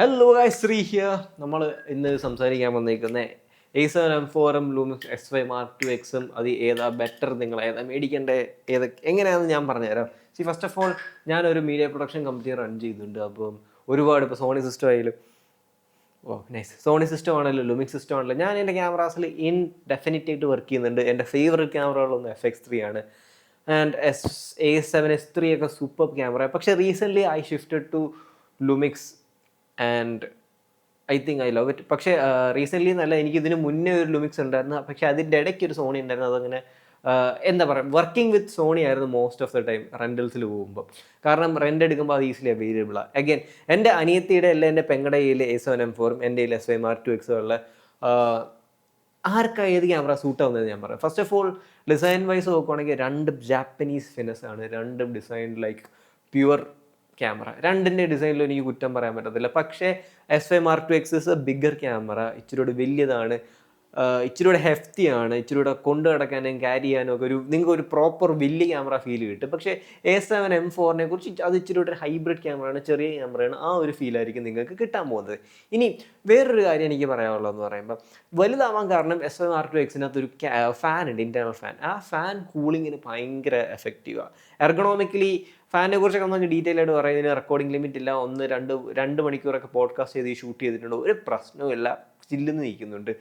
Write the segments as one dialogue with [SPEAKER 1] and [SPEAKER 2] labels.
[SPEAKER 1] Hello ഗായ് ശ്രീ ഹിയ നമ്മൾ ഇന്ന് സംസാരിക്കാൻ വന്നിരിക്കുന്ന എ സെവൻ എം ഫോറും Lumix X five mark two എക്സും അത് ഏതാ ബെറ്റർ നിങ്ങൾ ഏതാ മേടിക്കേണ്ടത് ഏത് എങ്ങനെയാണെന്ന് ഞാൻ പറഞ്ഞുതരാം. സി ഫസ്റ്റ് ഓഫ് ഓൾ ഞാനൊരു മീഡിയ പ്രൊഡക്ഷൻ കമ്പനി റൺ ചെയ്യുന്നുണ്ട്. അപ്പം ഒരുപാട് ഇപ്പോൾ സോണി സിസ്റ്റം ആയാലും ഓ നൈസ് സോണി സിസ്റ്റം ആണല്ലോ ലുമിക് സിസ്റ്റം ആണല്ലോ. ഞാൻ എന്റെ ക്യാമറാസിൽ ഇൻ ഡെഫിനറ്റ് ആയിട്ട് വർക്ക് ചെയ്യുന്നുണ്ട്. എന്റെ ഫേവറേറ്റ് ക്യാമറകളൊന്ന് എഫ് എക്സ് ത്രീ ആണ്. And S A seven S three ഒക്കെ സൂപ്പർ ക്യാമറ പക്ഷേ recently I shifted to Lumix and I think I love it പക്ഷേ റീസെന്റ്ലി എന്നല്ല എനിക്ക് ഇതിന് മുന്നേ ഒരു ലുമിക്സ് ഉണ്ടായിരുന്നു. പക്ഷേ അതിന്റെ ഇടയ്ക്ക് ഒരു സോണി ഉണ്ടായിരുന്നു. അതങ്ങനെ എന്താ പറയുക വർക്കിംഗ് വിത്ത് സോണി ആയിരുന്നു മോസ്റ്റ് ഓഫ് ദ ടൈം റെന്റൽസിൽ പോകുമ്പോൾ കാരണം റെന്റ് എടുക്കുമ്പോൾ അത് ഈസിലി അവൈലബിൾ ആണ് അഗൈൻ എന്റെ അനിയത്തിയുടെ അല്ല എന്റെ പെങ്ങളുടെ കയ്യിൽ എ സെവൻ എം ഫോറും എന്റെ കയ്യിൽ എസ് വൈ മാർ ടു എക്സും ഉള്ള ആർക്കാണ് ആർക്കാ ഏത് ക്യാമറ സൂട്ട് ആവുന്നത് ഞാൻ പറയാം. First of all design wise നോക്കുവാണെങ്കിൽ രണ്ട് ജാപ്പനീസ് ഫിനസ് ആണ്. രണ്ടും ഡിസൈൻ ലൈക്ക് പ്യുവർ ക്യാമറ. രണ്ടിന്റെ ഡിസൈനിലും എനിക്ക് കുറ്റം പറയാൻ പറ്റത്തില്ല. പക്ഷേ S A mark two X is a bigger camera ഇച്ചിരി കൂടി വലിയതാണ്. ആഹ് ഇച്ചിരി കൂടെ ഹെഫ്റ്റി ആണ്. ഇച്ചിരി കൂടെ കൊണ്ടു നടക്കാനും ക്യാരി ചെയ്യാനും ഒക്കെ ഒരു നിങ്ങൾക്ക് ഒരു പ്രോപ്പർ വില്ല് ക്യാമറ ഫീൽ കിട്ടും. പക്ഷേ എ സെവൻ എം ഫോറിനെ കുറിച്ച് അത് ഇച്ചിരി കൂടെ ഹൈബ്രിഡ് ക്യാമറയാണ് ചെറിയ ക്യാമറയാണ് ആ ഒരു ഫീലായിരിക്കും നിങ്ങൾക്ക് കിട്ടാൻ പോകുന്നത്. ഇനി വേറൊരു കാര്യം എനിക്ക് പറയാനുള്ളതെന്ന് പറയുമ്പോൾ വലുതാവാൻ കാരണം എസ് എം ആർ ടു എക്സിനകത്ത് ഒരു ഫാൻ ഉണ്ട് ഇന്റേണൽ ഫാൻ ആ ഫാൻ കൂളിങ്ങിന് ഭയങ്കര എഫക്റ്റീവാണ് എർഗണോമിക്കലി ഫാനിനെ കുറിച്ചൊക്കെ നമുക്ക് ഡീറ്റെയിൽ ആയിട്ട് പറയുന്നതിന് റെക്കോർഡിംഗ് ലിമിറ്റ് ഇല്ല. ഒന്ന് രണ്ട് രണ്ട് മണിക്കൂറൊക്കെ പോഡ്കാസ്റ്റ് ചെയ്ത് ഷൂട്ട് ചെയ്തിട്ടുണ്ട്. ഒരു പ്രശ്നവും ഇല്ല. ചില്ലുന്ന് നിൽക്കുന്നുണ്ട്.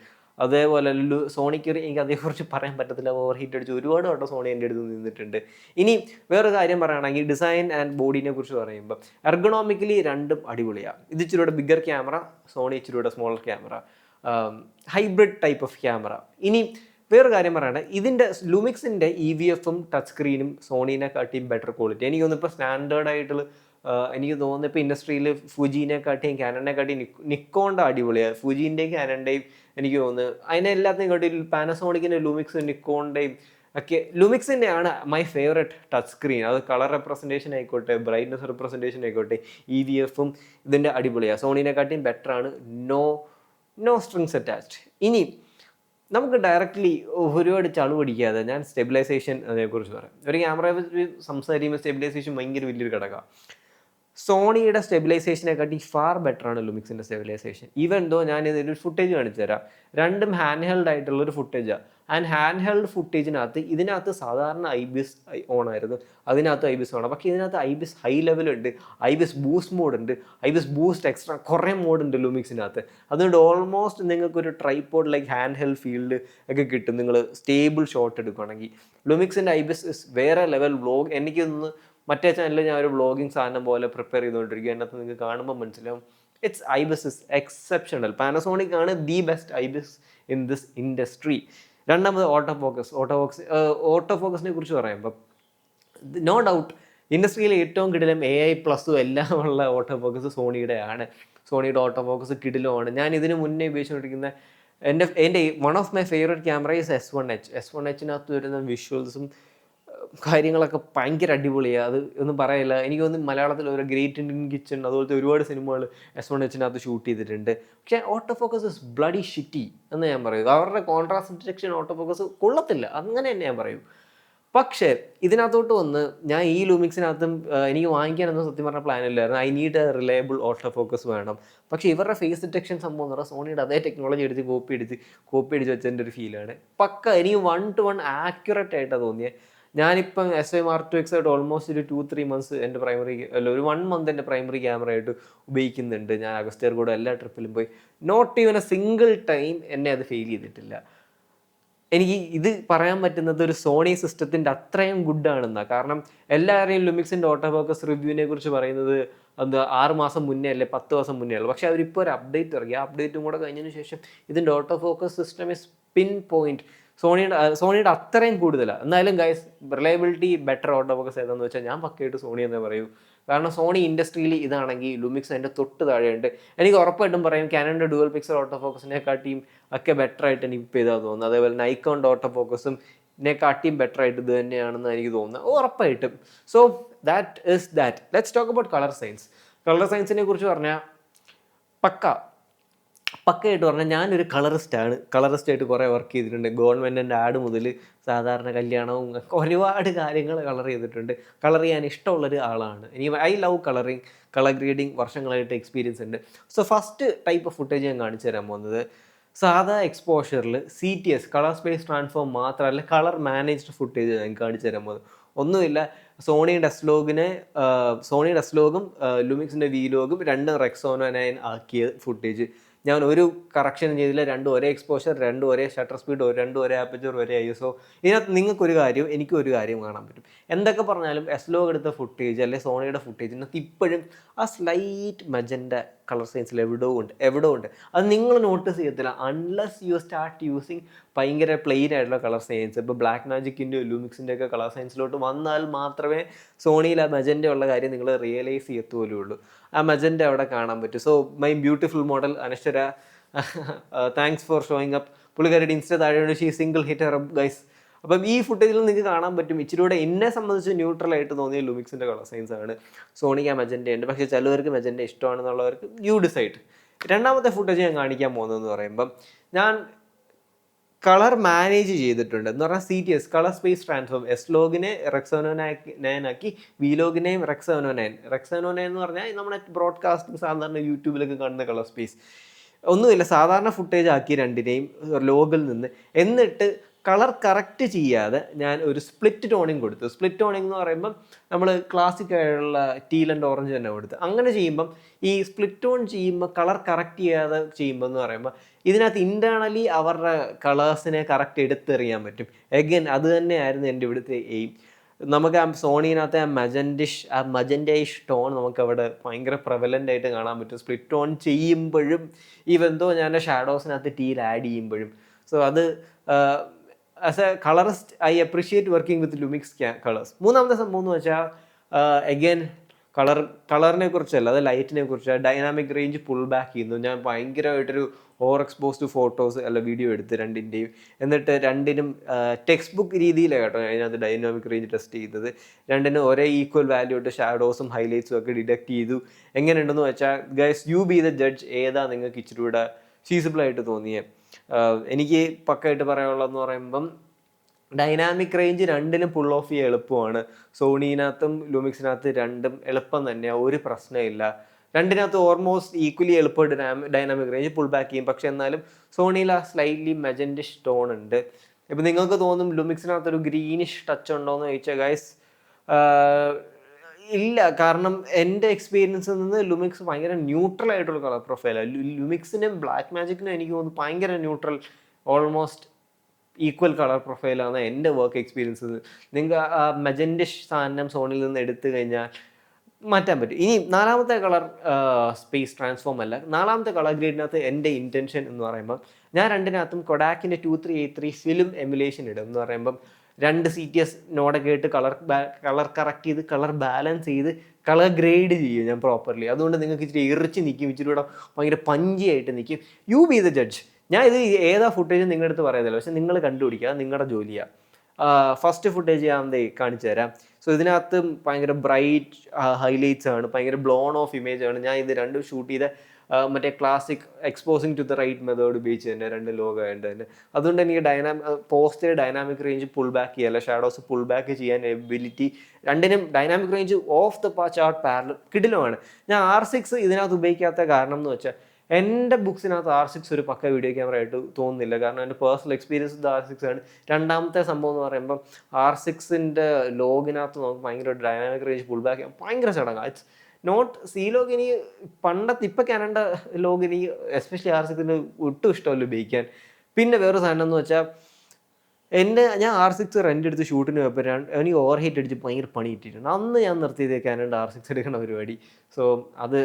[SPEAKER 1] അതേപോലെ ലു സോണിക്ക് എനിക്ക് അതേക്കുറിച്ച് പറയാൻ പറ്റത്തില്ല. ഓവർ ഹീറ്റ് അടിച്ച് ഒരുപാട് വട്ടം സോണി എന്റെ അടുത്ത് നിന്നിട്ടുണ്ട്. ഇനി വേറൊരു കാര്യം പറയുകയാണെങ്കിൽ ഡിസൈൻ ആൻഡ് ബോഡീനെ കുറിച്ച് പറയുമ്പോൾ എർഗണോമിക്കലി രണ്ടും അടിപൊളിയാണ് ഇത് ഇച്ചിരിയുടെ bigger camera Sony ഇച്ചിരിയുടെ smaller camera hybrid type of camera ഇനി വേറൊരു കാര്യം പറയണേ ഇതിന്റെ ലുമിക്സിന്റെ ഇ വി എഫും ടച്ച് സ്ക്രീനും സോണീനെ കാട്ടിയും ബെറ്റർ ക്വാളിറ്റി എനിക്ക് തോന്നുന്നു ഇപ്പോൾ സ്റ്റാൻഡേർഡ് ആയിട്ടുള്ള എനിക്ക് തോന്നുന്നു ഇപ്പോൾ ഇൻഡസ്ട്രിയിൽ ഫുജീനെ കാട്ടിയും ക്യാനനെ കാട്ടിയും നിക്കോണ്ട അടിപൊളിയാണ് ഫുജീന്റെയും ക്യാനന്റെയും എനിക്ക് തോന്നുന്നത്. അതിനെ എല്ലാത്തിനും കാട്ടി പാനസോണിക്കിന്റെ ലൂമിക്സ് നിക്കോണിന്റെയും ഒക്കെ ലുമിക്സിന്റെ ആണ് മൈ ഫേവറേറ്റ് ടച്ച് സ്ക്രീൻ അത് കളർ റെപ്രസെന്റേഷൻ ആയിക്കോട്ടെ ബ്രൈറ്റ്നസ് റെപ്രസെന്റേഷൻ ആയിക്കോട്ടെ ഇ വി എഫും ഇതിന്റെ അടിപൊളിയാണ്. സോണീനെ കാട്ടിയും ബെറ്റർ ആണ്. നോ നോ സ്ട്രിങ്സ് അറ്റാച്ച്ഡ് ഇനി നമുക്ക് ഡയറക്റ്റ്ലി ഒരുപാട് ചളു പിടിക്കാതെ ഞാൻ സ്റ്റെബിലൈസേഷൻ അതിനെക്കുറിച്ച് പറയാം. ഒരു ക്യാമറയെ സംസാരിക്കുമ്പോൾ സ്റ്റെബിലൈസേഷൻ ഭയങ്കര വലിയൊരു ഘടകമാണ്. സോണിയുടെ സ്റ്റെബിലൈസേഷനെ കാട്ടി ഫാർ ബെറ്റർ ആണ് ലുമിക്സിന്റെ സ്റ്റെബിലൈസേഷൻ. ഈവൻ ദോ ഞാൻ ഇതിൽ ഫുട്ടേജ് കാണിച്ചു തരാം. രണ്ടും ഹാൻഡ് ഹെൽഡ് ആയിട്ടുള്ള ഒരു ഫുട്ടേജാണ് ആൻഡ് ഹാൻഡ് ഹെൽഡ് ഫുട്ടേജിനകത്ത് ഇതിനകത്ത് സാധാരണ ഐ ബിസ് ഓൺ ആയിരുന്നു. അതിനകത്ത് ഐ ബിസ് ഓൺ പക്ഷേ ഇതിനകത്ത് ഐ ബിസ് ഹൈ ലെവലുണ്ട് ഐ ബിസ് ബൂസ്റ്റ് മോഡ് ഉണ്ട്. ഐ ബിസ് ബൂസ്റ്റ് എക്സ്ട്രാ കുറേ മോഡ് ഉണ്ട് ലുമിക്സിനകത്ത് അതുകൊണ്ട് ഓൾമോസ്റ്റ് നിങ്ങൾക്ക് ഒരു tripod like hand held field ഒക്കെ കിട്ടും. നിങ്ങൾ സ്റ്റേബിൾ ഷോട്ട് എടുക്കുകയാണെങ്കിൽ ലുമിക്സിന്റെ ഐ ബിസ് ഇസ് വേറെ ലെവൽ വ്ലോഗ് എനിക്ക് തോന്നുന്നു മറ്റേ ചാനലിൽ ഞാൻ ഒരു വ്ളോഗിങ് സാധനം പോലെ പ്രിപ്പയർ ചെയ്തുകൊണ്ടിരിക്കുക അതിനകത്ത് നിങ്ങൾക്ക് കാണുമ്പോൾ മനസ്സിലാവും. It's IBIS is exceptional Panasonic ആണ് the best IBIS in this industry രണ്ടാമത് auto focus auto focus auto ഫോക്കസിനെ കുറിച്ച് പറയുമ്പോൾ നോ ഡൗട്ട് ഇൻഡസ്ട്രിയിലെ ഏറ്റവും കിടിലം എ ഐ പ്ലസും എല്ലാം ഉള്ള ഓട്ടോ ഫോക്കസ് സോണിയുടെ ആണ്. സോണിയുടെ ഓട്ടോ ഫോക്കസ് കിടിലുമാണ് ഞാൻ ഇതിന് മുന്നേ ഉപയോഗിച്ചുകൊണ്ടിരിക്കുന്ന എന്റെ എന്റെ one of my favourite camera is S one H S one എച്ചിനകത്ത് വരുന്ന വിഷ്വൽസും കാര്യങ്ങളൊക്കെ ഭയങ്കര അടിപൊളിയാണ് അത് ഒന്നും പറയില്ല. എനിക്ക് തോന്നുന്നു മലയാളത്തിൽ ഒരു ഗ്രേറ്റ് ഇന്ത്യൻ കിച്ചൺ അതുപോലത്തെ ഒരുപാട് സിനിമകൾ എസ് വൺ എച്ചിനകത്ത് ഷൂട്ട് ചെയ്തിട്ടുണ്ട്. പക്ഷേ auto focus is bloody shitty എന്ന് ഞാൻ പറയും. അവരുടെ കോൺട്രാസ്റ്റ് ഡിറ്റക്ഷൻ ഓട്ടോ ഫോക്കസ് കൊള്ളത്തില്ല. അങ്ങനെ തന്നെ ഞാൻ പറയും. പക്ഷേ ഇതിനകത്തോട്ട് വന്ന് ഞാൻ ഈ ലൂമിക്സിനകത്തും എനിക്ക് വാങ്ങിക്കാനൊന്നും സത്യം പറഞ്ഞ പ്ലാൻ ഇല്ലായിരുന്നു. I need a reliable auto focus വേണം. പക്ഷേ ഇവരുടെ ഫേസ് ഡിറ്റക്ഷൻ സംഭവം എന്ന് പറഞ്ഞാൽ സോണിയുടെ അതേ ടെക്നോളജി എടുത്ത് കോപ്പി എടുത്ത് കോപ്പി അടിച്ച് വെച്ചതിന്റെ ഒരു ഫീലാണ് പക്ക എനിക്ക് വൺ ടു വൺ ആക്യുറേറ്റ് ആയിട്ടാണ് തോന്നിയത് ഞാനിപ്പം S I mark two X ആയിട്ട് ഓൾമോസ്റ്റ് ഒരു ടു ത്രീ മന്ത്സ് എന്റെ പ്രൈമറി അല്ല ഒരു വൺ മന്ത് എന്റെ പ്രൈമറി ക്യാമറ ആയിട്ട് ഉപയോഗിക്കുന്നുണ്ട്. ഞാൻ അഗസ്റ്റിയർ കൂടെ എല്ലാ ട്രിപ്പിലും പോയി. Not even a single time എന്നെ അത് ഫെയിൽ ചെയ്തിട്ടില്ല. എനിക്ക് ഇത് പറയാൻ പറ്റുന്നത് ഒരു സോണി സിസ്റ്റത്തിന്റെ അത്രയും ഗുഡ് ആണെന്നാണ് കാരണം എല്ലാവരെയും ലുമിക്സിന്റെ ഓട്ടോ ഫോക്കസ് റിവ്യൂവിനെ കുറിച്ച് പറയുന്നത് എന്താ ആറ് മാസം മുന്നേ അല്ലേ പത്ത് മാസം മുന്നേ ഉള്ളൂ. പക്ഷേ അവരിപ്പോൾ ഒരു അപ്ഡേറ്റ് ഇറങ്ങി. ആ അപ്ഡേറ്റും കൂടെ കഴിഞ്ഞതിന് ശേഷം ഇതിന്റെ auto focus system is pin point സോണിയുടെ സോണിയുടെ അത്രയും കൂടുതലാണ് എന്നാലും guys reliability better auto focus ഏതാണെന്ന് വെച്ചാൽ ഞാൻ പക്കയായിട്ട് സോണി എന്നേ പറയൂ. കാരണം സോണി ഇൻഡസ്ട്രിയിൽ ഇതാണെങ്കിൽ ലുമിക്സ് അതിന്റെ തൊട്ട് താഴെയുണ്ട്. എനിക്ക് ഉറപ്പായിട്ടും പറയും കാനന്റെ ഡുവൽ പിക്സൽ ഓട്ടോ ഫോക്കസിനെക്കാട്ടിയും ഒക്കെ ബെറ്റർ ആയിട്ട് എനിക്ക് ഇപ്പോൾ ഇതാ തോന്നുന്നത് അതേപോലെ നൈക്കോണ്ട് ഓട്ടോ ഫോക്കസും ഇതിനെക്കാട്ടിയും ബെറ്റർ ആയിട്ട് ഇത് തന്നെയാണെന്ന് എനിക്ക് തോന്നുന്നത് ഉറപ്പായിട്ടും. So that is that let's talk about colour science colour സയൻസിനെ കുറിച്ച് പറഞ്ഞാൽ പക്ക. പക്കയായിട്ട് പറഞ്ഞാൽ ഞാനൊരു കളറിസ്റ്റാണ് കളറിസ്റ്റായിട്ട് കുറേ വർക്ക് ചെയ്തിട്ടുണ്ട്. ഗവൺമെന്റിന്റെ ആഡ് മുതൽ സാധാരണ കല്യാണവും ഒരുപാട് കാര്യങ്ങൾ കളർ ചെയ്തിട്ടുണ്ട്. കളർ ചെയ്യാൻ ഇഷ്ടമുള്ളൊരു ആളാണ്. ഇനി I love colouring colour grading വർഷങ്ങളായിട്ട് എക്സ്പീരിയൻസ് ഉണ്ട്. So first type of footage ഞാൻ കാണിച്ചു തരാൻ പോകുന്നത്. സാധാ എക്സ്പോഷറിൽ C T S colour space transform മാത്രമല്ല കളർ മാനേജ്ഡ് ഫുട്ടേജ് ഞാൻ കാണിച്ചു തരാൻ പോകുന്നത്. ഒന്നുമില്ല സോണി ഡെസ്ലോഗിനെ സോണി ഡെസ്ലോഗും ലുമിക്സിന്റെ വീലോഗും രണ്ടും റെക്സോനോ നയൻ ആക്കിയ ഫുട്ടേജ് ഞാൻ ഒരു കറക്ഷൻ ചെയ്തില്ല രണ്ടും ഒരേ എക്സ്പോഷർ രണ്ടും ഒരേ ഷട്ടർ സ്പീഡ് രണ്ടും ഒരേ ആപ്പച്ചർ ഒരേ ഐ എസ് ഒ ഇതിനകത്ത് നിങ്ങൾക്കൊരു കാര്യം എനിക്കും ഒരു കാര്യം കാണാൻ പറ്റും. എന്തൊക്കെ പറഞ്ഞാലും എസ്ലോഗ് എടുത്ത ഫുട്ടേജ് അല്ലെങ്കിൽ സോണിയുടെ ഫുട്ടേജിനകത്ത് ഇപ്പോഴും ആ സ്ലൈറ്റ് മജന്റെ കളർ സയൻസിൽ എവിടെ ഉണ്ട് എവിടെ ഉണ്ട്. അത് നിങ്ങൾ നോട്ടീസ് ചെയ്യത്തില്ല. അൺലെസ് യു സ്റ്റാർട്ട് യൂസിങ് ഭയങ്കര പ്ലെയിൻ ആയിട്ടുള്ള കളർ സയൻസ് ഇപ്പോൾ ബ്ലാക്ക് മാജിക്കിന്റെ ലൂമിക്സിന്റെ ഒക്കെ കളർ സയൻസിലോട്ട് വന്നാൽ മാത്രമേ സോണിയിൽ ആ മജന്റെ ഉള്ള കാര്യം നിങ്ങൾ റിയലൈസ് ചെയ്യത്തുപോലും ഉള്ളൂ ആ മജന്റെ അവിടെ കാണാൻ പറ്റും. So my beautiful model Anaswara thanks for showing up പുള്ളിക്കാരുടെ insta താഴെ ഷീ സിംഗിൾ ഹിറ്റ് ഗൈസ് അപ്പം ഈ ഫുട്ടേജിൽ നിങ്ങൾക്ക് കാണാൻ പറ്റും. ഇച്ചിരി കൂടെ എന്നെ സംബന്ധിച്ച് ന്യൂട്രൽ ആയിട്ട് തോന്നിയ ലുമിക്സിന്റെ കളർ സയൻസ് ആണ്. സോണിക്ക മജന്റെ ഉണ്ട് പക്ഷേ ചിലവർക്ക് മജന്റെ ഇഷ്ടമാണെന്നുള്ളവർക്ക് യു ഡിസൈഡ് രണ്ടാമത്തെ ഫുട്ടേജ് ഞാൻ കാണിക്കാൻ പോകുന്നതെന്ന് പറയുമ്പം ഞാൻ കളർ മാനേജ് ചെയ്തിട്ടുണ്ട്. എന്ന് പറഞ്ഞാൽ C T S colour space transform S ലോഗിനെ റെക്സോനോ nine ആക്കി വി ലോഗിനെയും റെക്സോനോ നയൻ റെക്സോനോ നയൻ എന്ന് പറഞ്ഞാൽ നമ്മുടെ ബ്രോഡ്കാസ്റ്റിംഗ് സാധാരണ യൂട്യൂബിലൊക്കെ കാണുന്ന കളർ സ്പേസ് ഒന്നുമില്ല സാധാരണ ഫുട്ടേജ് ആക്കി രണ്ടിനെയും ലോഗിൽ നിന്ന്. എന്നിട്ട് കളർ കറക്റ്റ് ചെയ്യാതെ ഞാൻ ഒരു സ്പ്ലിറ്റ് ടോണിങ് കൊടുത്തു. സ്പ്ലിറ്റ് ടോണിങ് എന്ന് പറയുമ്പം നമ്മൾ ക്ലാസിക് ആയിട്ടുള്ള ടീൽ ആൻഡ് ഓറഞ്ച് തന്നെ കൊടുത്ത്. അങ്ങനെ ചെയ്യുമ്പം ഈ സ്പ്ലിറ്റ് ടോൺ ചെയ്യുമ്പോൾ കളർ കറക്റ്റ് ചെയ്യാതെ ചെയ്യുമ്പോൾ എന്ന് പറയുമ്പോൾ ഇതിനകത്ത് ഇന്റേർണലി അവരുടെ കളേഴ്സിനെ കറക്റ്റ് എടുത്തെറിയാൻ പറ്റും. എഗൻ അത് തന്നെയായിരുന്നു എന്റെ ഇവിടുത്തെ എയിം നമുക്ക് ആ സോണിനകത്ത് ആ മജൻഡിഷ് ആ മജൻഡൈഷ് ടോൺ നമുക്ക് അവിടെ ഭയങ്കര പ്രവലന്റ് ആയിട്ട് കാണാൻ പറ്റും. സ്പ്ലിറ്റ് ടോൺ ചെയ്യുമ്പോഴും ഈവെന്തോ ഞാൻ ഷാഡോസിനകത്ത് ടീൽ ആഡ് ചെയ്യുമ്പോഴും. സോ അത് as a colourist I appreciate working with Lumix colours മൂന്നാമത്തെ സംഭവം എന്ന് വെച്ചാൽ എഗെയിൻ കളർ കളറിനെ കുറിച്ചല്ല അത് ലൈറ്റിനെ കുറിച്ച് ഡൈനാമിക് റേഞ്ച് പുൾ ബാക്ക് ചെയ്യുന്നു. ഞാൻ ഭയങ്കരമായിട്ടൊരു ഓവർ എക്സ്പോസ്ഡ് ഫോട്ടോസ് അല്ല വീഡിയോ എടുത്ത് രണ്ടിന്റെയും എന്നിട്ട് രണ്ടിനും ടെക്സ്റ്റ് ബുക്ക് രീതിയിലാണ് കേട്ടോ അതിനകത്ത് ഡൈനാമിക് റേഞ്ച് ടെസ്റ്റ് ചെയ്തത്. രണ്ടിനും ഒരേ ഈക്വൽ വാല്യൂ ഇട്ട് ഷാഡോസും ഹൈലൈറ്റ്സും ഒക്കെ ഡിഡക്ട് ചെയ്തു. എങ്ങനെയുണ്ടെന്ന് വെച്ചാൽ guys you be the judge ഏതാ നിങ്ങൾക്ക് ഇച്ചിരി കൂടെ ഫീസിബിളായിട്ട് തോന്നിയത് എനിക്ക് പക്കായിട്ട് പറയാനുള്ളതെന്ന് പറയുമ്പം ഡൈനാമിക് റേഞ്ച് രണ്ടിനും പുൾ ഓഫ് ചെയ്യാൻ എളുപ്പമാണ്. സോണീനകത്തും ലൂമിക്സിനകത്ത് രണ്ടും എളുപ്പം തന്നെയാണ് ഒരു പ്രശ്നമില്ല. രണ്ടിനകത്ത് ഓൾമോസ്റ്റ് ഈക്വലി എളുപ്പമായിട്ട് ഡൈനാമിക് റേഞ്ച് പുൾ ബാക്ക് ചെയ്യും. പക്ഷെ എന്നാലും സോണിയിൽ ആ സ്ലൈറ്റ്ലി മെജൻഡിഷ് ടോൺ ഉണ്ട്. ഇപ്പം നിങ്ങൾക്ക് തോന്നും ലുമിക്സിനകത്ത് ഒരു ഗ്രീനിഷ് ടച്ച് ഉണ്ടോ എന്ന് ചോദിച്ചാൽ ഗൈസ് ഇല്ല കാരണം എന്റെ എക്സ്പീരിയൻസിൽ നിന്ന് ലുമിക്സ് ഭയങ്കര ന്യൂട്രൽ ആയിട്ടുള്ള കളർ പ്രൊഫൈലാണ് ലുമിക്സിനും ബ്ലാക്ക് മാജിക്കിനും എനിക്ക് തോന്നുന്നു ഭയങ്കര ന്യൂട്രൽ ഓൾമോസ്റ്റ് ഈക്വൽ കളർ പ്രൊഫൈലാണ് എന്റെ വർക്ക് എക്സ്പീരിയൻസ് നിങ്ങൾക്ക് ആ മെജൻഡിഷ് സാധനം സോണിൽ നിന്ന് എടുത്തു കഴിഞ്ഞാൽ മാറ്റാൻ പറ്റും. ഇനി നാലാമത്തെ കളർ സ്പേസ് ട്രാൻസ്ഫോം അല്ല. നാലാമത്തെ കളർ ഗ്രേഡിനകത്ത് എന്റെ ഇന്റൻഷൻ എന്ന് പറയുമ്പോൾ ഞാൻ രണ്ടിനകത്തും കൊഡാക്കിന്റെ two three eight three film emulation ഇടും എന്ന് പറയുമ്പം രണ്ട് സി ടി എസ് നോടൊക്കെ ആയിട്ട് കളർ കളർ കറക്റ്റ് ചെയ്ത് കളർ ബാലൻസ് ചെയ്ത് കളർ ഗ്രേഡ് ചെയ്യും ഞാൻ പ്രോപ്പർലി അതുകൊണ്ട് നിങ്ങൾക്ക് ഇച്ചിരി ഇറിച്ച് നിൽക്കും ഇച്ചിരി കൂടെ ഭയങ്കര പഞ്ചിയായിട്ട് നിൽക്കും യു ബി ദ ജഡ്ജ് ഞാൻ ഇത് ഏതാ ഫുട്ടേജ് നിങ്ങളുടെ അടുത്ത് പറയുന്നില്ല പക്ഷെ നിങ്ങൾ കണ്ടുപിടിക്കുക നിങ്ങളുടെ ജോലിയാണ് ഫസ്റ്റ് ഫുട്ടേജ് ഞാൻ കാണിച്ചു തരാം. സോ ഇതിനകത്ത് ഭയങ്കര ബ്രൈറ്റ് ഹൈലൈറ്റ്സ് ആണ് ഭയങ്കര ബ്ലോൺ ഓഫ് ഇമേജ് ആണ്. ഞാൻ ഇത് രണ്ടും ഷൂട്ട് ചെയ്ത മറ്റേ classic exposing to the right method ഉപയോഗിച്ച് തന്നെ രണ്ട് ലോഗ് ആയിട്ട് തന്നെ അതുകൊണ്ട് എനിക്ക് dynamic post dynamic range pull back ചെയ്യല്ല ഷാഡോസ് പുൾ ബാക്ക് ചെയ്യാൻ എബിലിറ്റി രണ്ടിനും dynamic range of the chart parallel കിടിലുമാണ്. ഞാൻ ആർ സിക്സ് ഇതിനകത്ത് ഉപയോഗിക്കാത്ത കാരണം എന്ന് വെച്ചാൽ എന്റെ ബുക്സിനകത്ത് ആർ സിക്സ് ഒരു പക്ക വീഡിയോ ക്യാമറ ആയിട്ട് തോന്നുന്നില്ല. കാരണം എന്റെ പേഴ്സണൽ എക്സ്പീരിയൻസ് ആർ സിക്സ് ആണ്. രണ്ടാമത്തെ സംഭവം എന്ന് പറയുമ്പോൾ ആർ സിക്സിന്റെ ലോഗിനകത്ത് നമുക്ക് ഭയങ്കര ഡൈനാമിക് റേഞ്ച് പുൾ ബാക്ക് ചെയ്യാൻ ഭയങ്കര ചടങ്ങാണ് ഇറ്റ്സ് നോട്ട് സി ലോഗ് ഇനി പണ്ടത്തെ ഇപ്പം കാനഡ ലോഗ് ഇനി എസ്പെഷ്യലി ആർ സിക്സിന് ഒട്ടും ഇഷ്ടമല്ല ഉപയോഗിക്കാൻ. പിന്നെ വേറെ സാധനം എന്ന് വെച്ചാൽ എന്റെ ഞാൻ ആർ സിക്സ് റെന്റ് എടുത്ത് ഷൂട്ടിന് പോയപ്പോൾ എനിക്ക് ഓവർ ഹീറ്റ് അടിച്ച് ഭയങ്കര പണി കിട്ടിയിട്ടുണ്ട്. അന്ന് ഞാൻ നിർത്തിയത് കാനഡ ആർ സിക്സ് എടുക്കുന്ന പരിപാടി. സോ അത്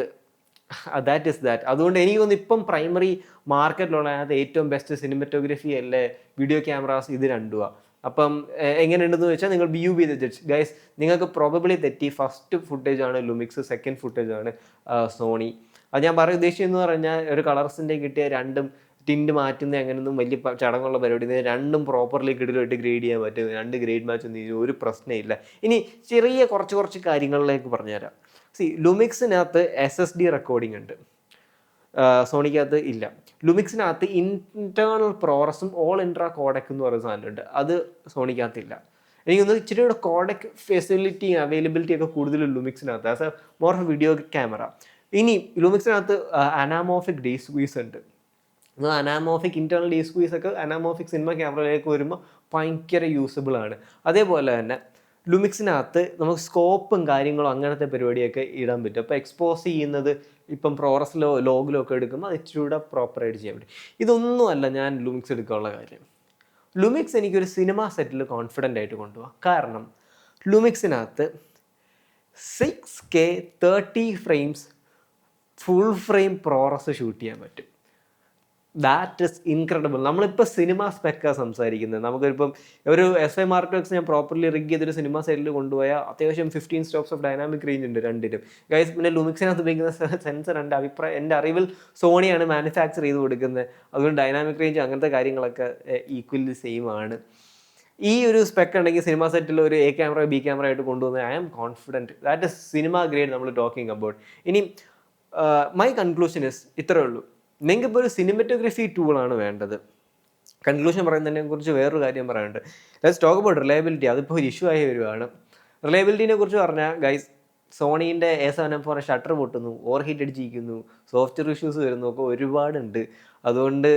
[SPEAKER 1] ദാറ്റ് ഇസ് ദാറ്റ് അതുകൊണ്ട് എനിക്ക് തോന്നുന്നു ഇപ്പം പ്രൈമറി മാർക്കറ്റിലുള്ള അതിനകത്ത് ഏറ്റവും ബെസ്റ്റ് സിനിമറ്റോഗ്രഫി അല്ലേ വീഡിയോ ക്യാമറാസ് ഇത് രണ്ടുമാണ് അപ്പം എങ്ങനെയുണ്ടെന്ന് വെച്ചാൽ നിങ്ങൾ be you be the judge guys നിങ്ങൾക്ക് പ്രോബബിളി തെറ്റി ഫസ്റ്റ് ഫുട്ടേജ് ആണ് ലുമിക്സ് സെക്കൻഡ് ഫുട്ടേജ് ആണ് സോണി അത് ഞാൻ പറയാൻ ഉദ്ദേശിച്ചെന്ന് പറഞ്ഞാൽ ഒരു കളർസിന്റെ കിട്ടിയ രണ്ടും ടിൻഡ് മാറ്റുന്ന അങ്ങനെയൊന്നും വലിയ ചടങ്ങുള്ള പരിപാടി രണ്ടും പ്രോപ്പർലി കിടിലായിട്ട് ഗ്രേഡ് ചെയ്യാൻ പറ്റും. രണ്ട് ഗ്രേഡ് മാച്ച് ഒന്നും ഒരു പ്രശ്നമില്ല ഇനി ചെറിയ കുറച്ച് കുറച്ച് കാര്യങ്ങളിലേക്ക് പറഞ്ഞുതരാം. സി ലുമിക്സിനകത്ത് എസ് എസ് ഡി റെക്കോർഡിംഗ് ഉണ്ട്. സോണിക്കകത്ത് ഇല്ല. ലുമിക്സിനകത്ത് ഇന്റേണൽ പ്രോറസും ഓൾ ഇൻട്രാ കോഡക്ക് എന്ന് പറയുന്ന സാധനമുണ്ട് അത് സോണിക്കകത്തില്ല. എനിക്കൊന്ന് ഇച്ചിരി കൂടെ കോഡക് ഫെസിലിറ്റി അവൈലബിലിറ്റി ഒക്കെ കൂടുതൽ ലുമിക്സിനകത്ത്. As a more of video camera ഇനി ലുമിക്സിനകത്ത് അനാമോഫിക് ഡേ സ്ക്വീസ് ഉണ്ട്. അനാമോഫിക് ഇന്റേണൽ ഡേ സ്ക്വീസ് ഒക്കെ അനാമോഫിക് സിനിമ ക്യാമറയിലേക്ക് വരുമ്പോൾ ഭയങ്കര യൂസബിൾ ആണ്. അതേപോലെ തന്നെ ലുമിക്സിനകത്ത് നമുക്ക് സ്കോപ്പും കാര്യങ്ങളും അങ്ങനത്തെ പരിപാടിയൊക്കെ ഇടാൻ പറ്റും. അപ്പോൾ എക്സ്പോസ് ചെയ്യുന്നത് ഇപ്പം പ്രോറസിലോ ലോഗിലോ ഒക്കെ എടുക്കുമ്പോൾ അത് ഇച്ചിരി കൂടെ പ്രോപ്പറായിട്ട് ചെയ്യാൻ പറ്റും. ഇതൊന്നുമല്ല ഞാൻ ലുമിക്സ് എടുക്കാനുള്ള കാര്യം. ലുമിക്സ് എനിക്കൊരു സിനിമ സെറ്റിൽ കോൺഫിഡന്റ് ആയിട്ട് കൊണ്ടുപോകാം കാരണം ലുമിക്സിനകത്ത് six K thirty frames full frame ProRes shoot ചെയ്യാൻ പറ്റും. ദാറ്റ് ഇസ് ഇൻക്രെഡിബിൾ നമ്മളിപ്പോൾ സിനിമ സ്പെക്കാണ് സംസാരിക്കുന്നത് നമുക്കിപ്പം ഒരു എസ് ഐ മാർക്കറ്റ്സ് ഞാൻ പ്രോപ്പർലി റിഗ് ചെയ്തൊരു സിനിമ സൈഡിൽ കൊണ്ടുപോയാൽ അത്യാവശ്യം fifteen stops of dynamic range ഉണ്ട് രണ്ടിലും. ഗൈസ് പിന്നെ ലുമിക്സിനകത്ത് ഉപയോഗിക്കുന്ന സെൻസർ ഉണ്ട്. അഭിപ്രായം എന്റെ അറിവിൽ സോണിയാണ് മാനുഫാക്ചർ ചെയ്ത് കൊടുക്കുന്നത് അതുകൊണ്ട് ഡൈനാമിക് റേഞ്ച് അങ്ങനത്തെ കാര്യങ്ങളൊക്കെ ഈക്വലി സെയിം ആണ്. ഈ ഒരു സ്പെക്ക് ഉണ്ടെങ്കിൽ സിനിമ സെറ്റിൽ ഒരു എ ക്യാമറ ബി ക്യാമറ ആയിട്ട് കൊണ്ടുവന്ന് I am confident that is cinema grade നമ്മൾ ടോക്കിംഗ് അബൌട്ട് ഇനി മൈ കൺക്ലൂഷൻ ഇസ് ഇത്രയേ ഉള്ളൂ. നിങ്ങൾക്ക് ഇപ്പോൾ ഒരു സിനിമറ്റോഗ്രഫി ടൂളാണ് വേണ്ടത്. കൺക്ലൂഷൻ പറയുന്നതിനെ കുറിച്ച് വേറൊരു കാര്യം പറയാനുണ്ട്. ലെറ്റ്സ് ടോക്ക് അബൌട്ട് റിലയബിലിറ്റി അതിപ്പോൾ ഒരു ഇഷ്യൂ ആയി വരുവാണ്. റിലയബിലിറ്റിനെ കുറിച്ച് പറഞ്ഞാൽ guys സോണീന്റെ A seven M four shutter പൊട്ടുന്നു over heat അടിച്ചിരിക്കുന്നു സോഫ്റ്റ്വെയർ ഇഷ്യൂസ് വരുന്നു ഒക്കെ ഒരുപാടുണ്ട്. അതുകൊണ്ട്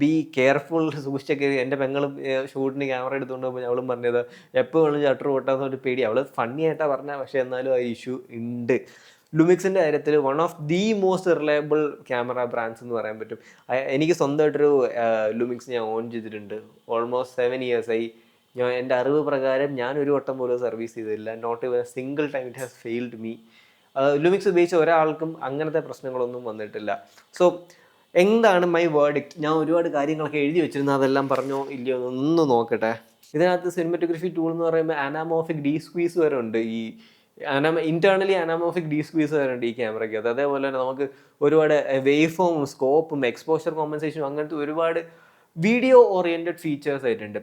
[SPEAKER 1] ബി കെയർഫുൾ സൂക്ഷിച്ചൊക്കെ എന്റെ പെങ്ങളും ഷൂട്ടിന് ക്യാമറ എടുത്തുകൊണ്ട് പോകുമ്പോൾ അവളും പറഞ്ഞത് എപ്പോൾ വേണം ഷട്ടർ പൊട്ടാന്ന് ഒരു പേടി. അവൾ ഫണ്ണി ആയിട്ടാണ് പറഞ്ഞാൽ പക്ഷേ എന്നാലും ആ ഇഷ്യൂ ഉണ്ട്. ലുമിക്സിന്റെ കാര്യത്തിൽ one of the most reliable camera brands എന്ന് പറയാൻ പറ്റും. എനിക്ക് സ്വന്തമായിട്ടൊരു ലുമിക്സ് ഞാൻ ഓൺ ചെയ്തിട്ടുണ്ട്. ഓൾമോസ്റ്റ് സെവൻ ഇയേഴ്സ് ആയി. ഞാൻ എന്റെ അറിവ് പ്രകാരം ഞാൻ ഒരു വട്ടം പോലും സർവീസ് ചെയ്തില്ല. Not even single time it has failed me Lumix ഉപയോഗിച്ച ഒരാൾക്കും അങ്ങനത്തെ പ്രശ്നങ്ങളൊന്നും വന്നിട്ടില്ല. സോ എന്താണ് മൈ വേർഡിക്റ്റ് ഞാൻ ഒരുപാട് കാര്യങ്ങളൊക്കെ എഴുതി വെച്ചിരുന്നു. അതെല്ലാം പറഞ്ഞോ ഇല്ലയോ ഒന്ന് നോക്കട്ടെ. ഇതിനകത്ത് സിനിമറ്റോഗ്രഫി ടൂൾ എന്ന് പറയുമ്പോൾ അനാമോഫിക് ഡി സ്ക്വീസ് വരെ ഉണ്ട് ഈ അനാമ ഇന്റേണലി അനാമോഫിക് ഡി സ്ക്വീസ് വരുന്നുണ്ട് ഈ ക്യാമറയ്ക്ക് അത് അതേപോലെ തന്നെ നമുക്ക് ഒരുപാട് വേവ് ഫോമും സ്കോപ്പും എക്സ്പോഷർ കോമ്പൻസേഷനും അങ്ങനത്തെ ഒരുപാട് വീഡിയോ ഓറിയന്റഡ് ഫീച്ചേഴ്സ് ആയിട്ടുണ്ട്.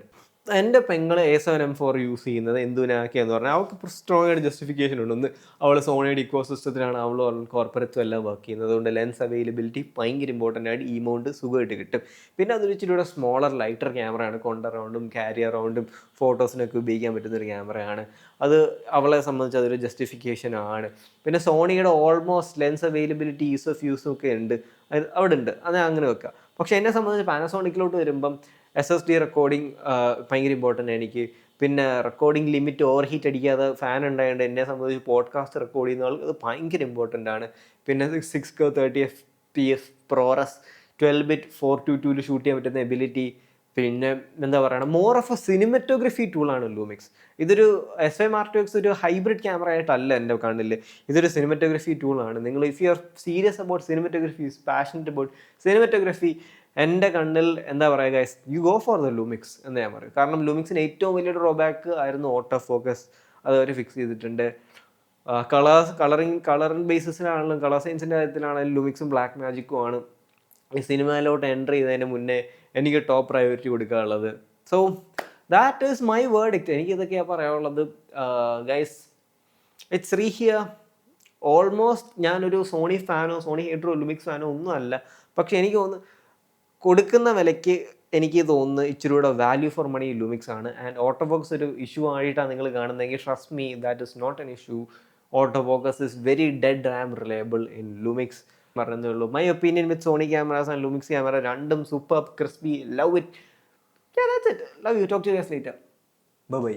[SPEAKER 1] എന്റെ പെങ്ങൾ A seven M four use ചെയ്യുന്നത് എന്തിനാക്കിയെന്ന് പറഞ്ഞാൽ അവൾക്ക് സ്ട്രോങ് ആയിട്ട് ജസ്റ്റിഫിക്കേഷൻ ഉണ്ട്. ഒന്ന് അവൾ സോണിയുടെ ഇക്കോ സിസ്റ്റത്തിലാണ് അവൾ കോർപ്പറേറ്റ് എല്ലാം വർക്ക് ചെയ്യുന്നത്. അതുകൊണ്ട് ലെൻസ് അവൈലബിലിറ്റി ഭയങ്കര ഇമ്പോർട്ടന്റ് ആയിട്ട് ഈ മൗണ്ട് സുഖമായിട്ട് കിട്ടും. പിന്നെ അതൊരു ഇച്ചിരി കൂടെ സ്മോളർ ലൈറ്റർ ക്യാമറയാണ് കൊണ്ട് അറൗണ്ടും ക്യാരി അറൗണ്ടും ഫോട്ടോസിനൊക്കെ ഉപയോഗിക്കാൻ പറ്റുന്ന ഒരു ക്യാമറയാണ് അത് അവളെ സംബന്ധിച്ച് അതൊരു ജസ്റ്റിഫിക്കേഷൻ ആണ്. പിന്നെ സോണിയുടെ almost lens availability ease of യൂസും ഒക്കെ ഉണ്ട്. അവിടെ ഉണ്ട് അത് അങ്ങനെ വെക്കുക പക്ഷേ എന്നെ സംബന്ധിച്ച് പാനസോണിക്കിലോട്ട് വരുമ്പം എസ് എസ് ഡി റെക്കോർഡിങ് ഭയങ്കര ഇമ്പോർട്ടന്റ് എനിക്ക്. പിന്നെ റെക്കോർഡിംഗ് ലിമിറ്റ് ഓവർ ഹീറ്റ് അടിക്കാതെ ഫാൻ ഉണ്ടായതുകൊണ്ട് എന്നെ സംബന്ധിച്ച് പോഡ്കാസ്റ്റ് റെക്കോർഡ് ചെയ്യുന്ന അത് ഭയങ്കര ഇമ്പോർട്ടന്റ് ആണ്. പിന്നെ six K thirty F P F ProRes twelve bit four two ടൂവിൽ ഷൂട്ട് ചെയ്യാൻ പറ്റുന്ന എബിലിറ്റി പിന്നെ എന്താ പറയുക മോർ ഓഫ് എ സിനിമറ്റോഗ്രഫി ടൂളാണ് ലൂമിക്സ് ഇതൊരു എസ് ഐ മാർട്ടോക്സ് ഒരു ഹൈബ്രിഡ് ക്യാമറ ആയിട്ടല്ല എന്റെ കണ്ണിൽ ഇതൊരു സിനിമറ്റോഗ്രഫി ടൂളാണ് നിങ്ങൾ if you are serious about cinematography passionate about cinematography എന്റെ കണ്ണിൽ എന്താ പറയുക guys you go for the Lumix എന്ന് ഞാൻ പറയും. കാരണം ലൂമിക്സിന് ഏറ്റവും വലിയൊരു ഡ്രോബാക്ക് ആയിരുന്നു ഓട്ടോ ഫോക്കസ് അത് അവർ ഫിക്സ് ചെയ്തിട്ടുണ്ട്. കളേഴ്സ് കളറിങ് കളറിങ് ബേസിസിലാണെങ്കിലും കളർ സയൻസിന്റെ കാര്യത്തിലാണെങ്കിലും ലുമിക്സും ബ്ലാക്ക് മാജിക്കും ആണ്. ഈ സിനിമയിലോട്ട് എന്റർ ചെയ്തതിന് മുന്നേ എനിക്ക് ടോപ്പ് പ്രയോറിറ്റി കൊടുക്കാനുള്ളത്. So that is my verdict എനിക്ക് ഇതൊക്കെയാണ് പറയാനുള്ളത്. Guys it's re here almost ഞാനൊരു സോണി ഫാനോ സോണി ഹീറ്ററോ ലുമിക്സ് ഫാനോ ഒന്നും അല്ല പക്ഷെ എനിക്ക് തോന്നുന്നു കൊടുക്കുന്ന വിലയ്ക്ക് എനിക്ക് തോന്നുന്നു ഇച്ചിരി കൂടെ വാല്യൂ ഫോർ മണി ലൂമിക്സ് ആണ്. ആൻഡ് ഓട്ടോബോക്സ് ഒരു ഇഷ്യൂ ആയിട്ടാണ് നിങ്ങൾ കാണുന്നതെങ്കിൽ trust me that is not an issue autofocus is very dead um reliable in Lumix പറഞ്ഞതേ ഉള്ളൂ. My opinion with Sony cameras and Lumix camera രണ്ടും super crispy love it love you talk to later bye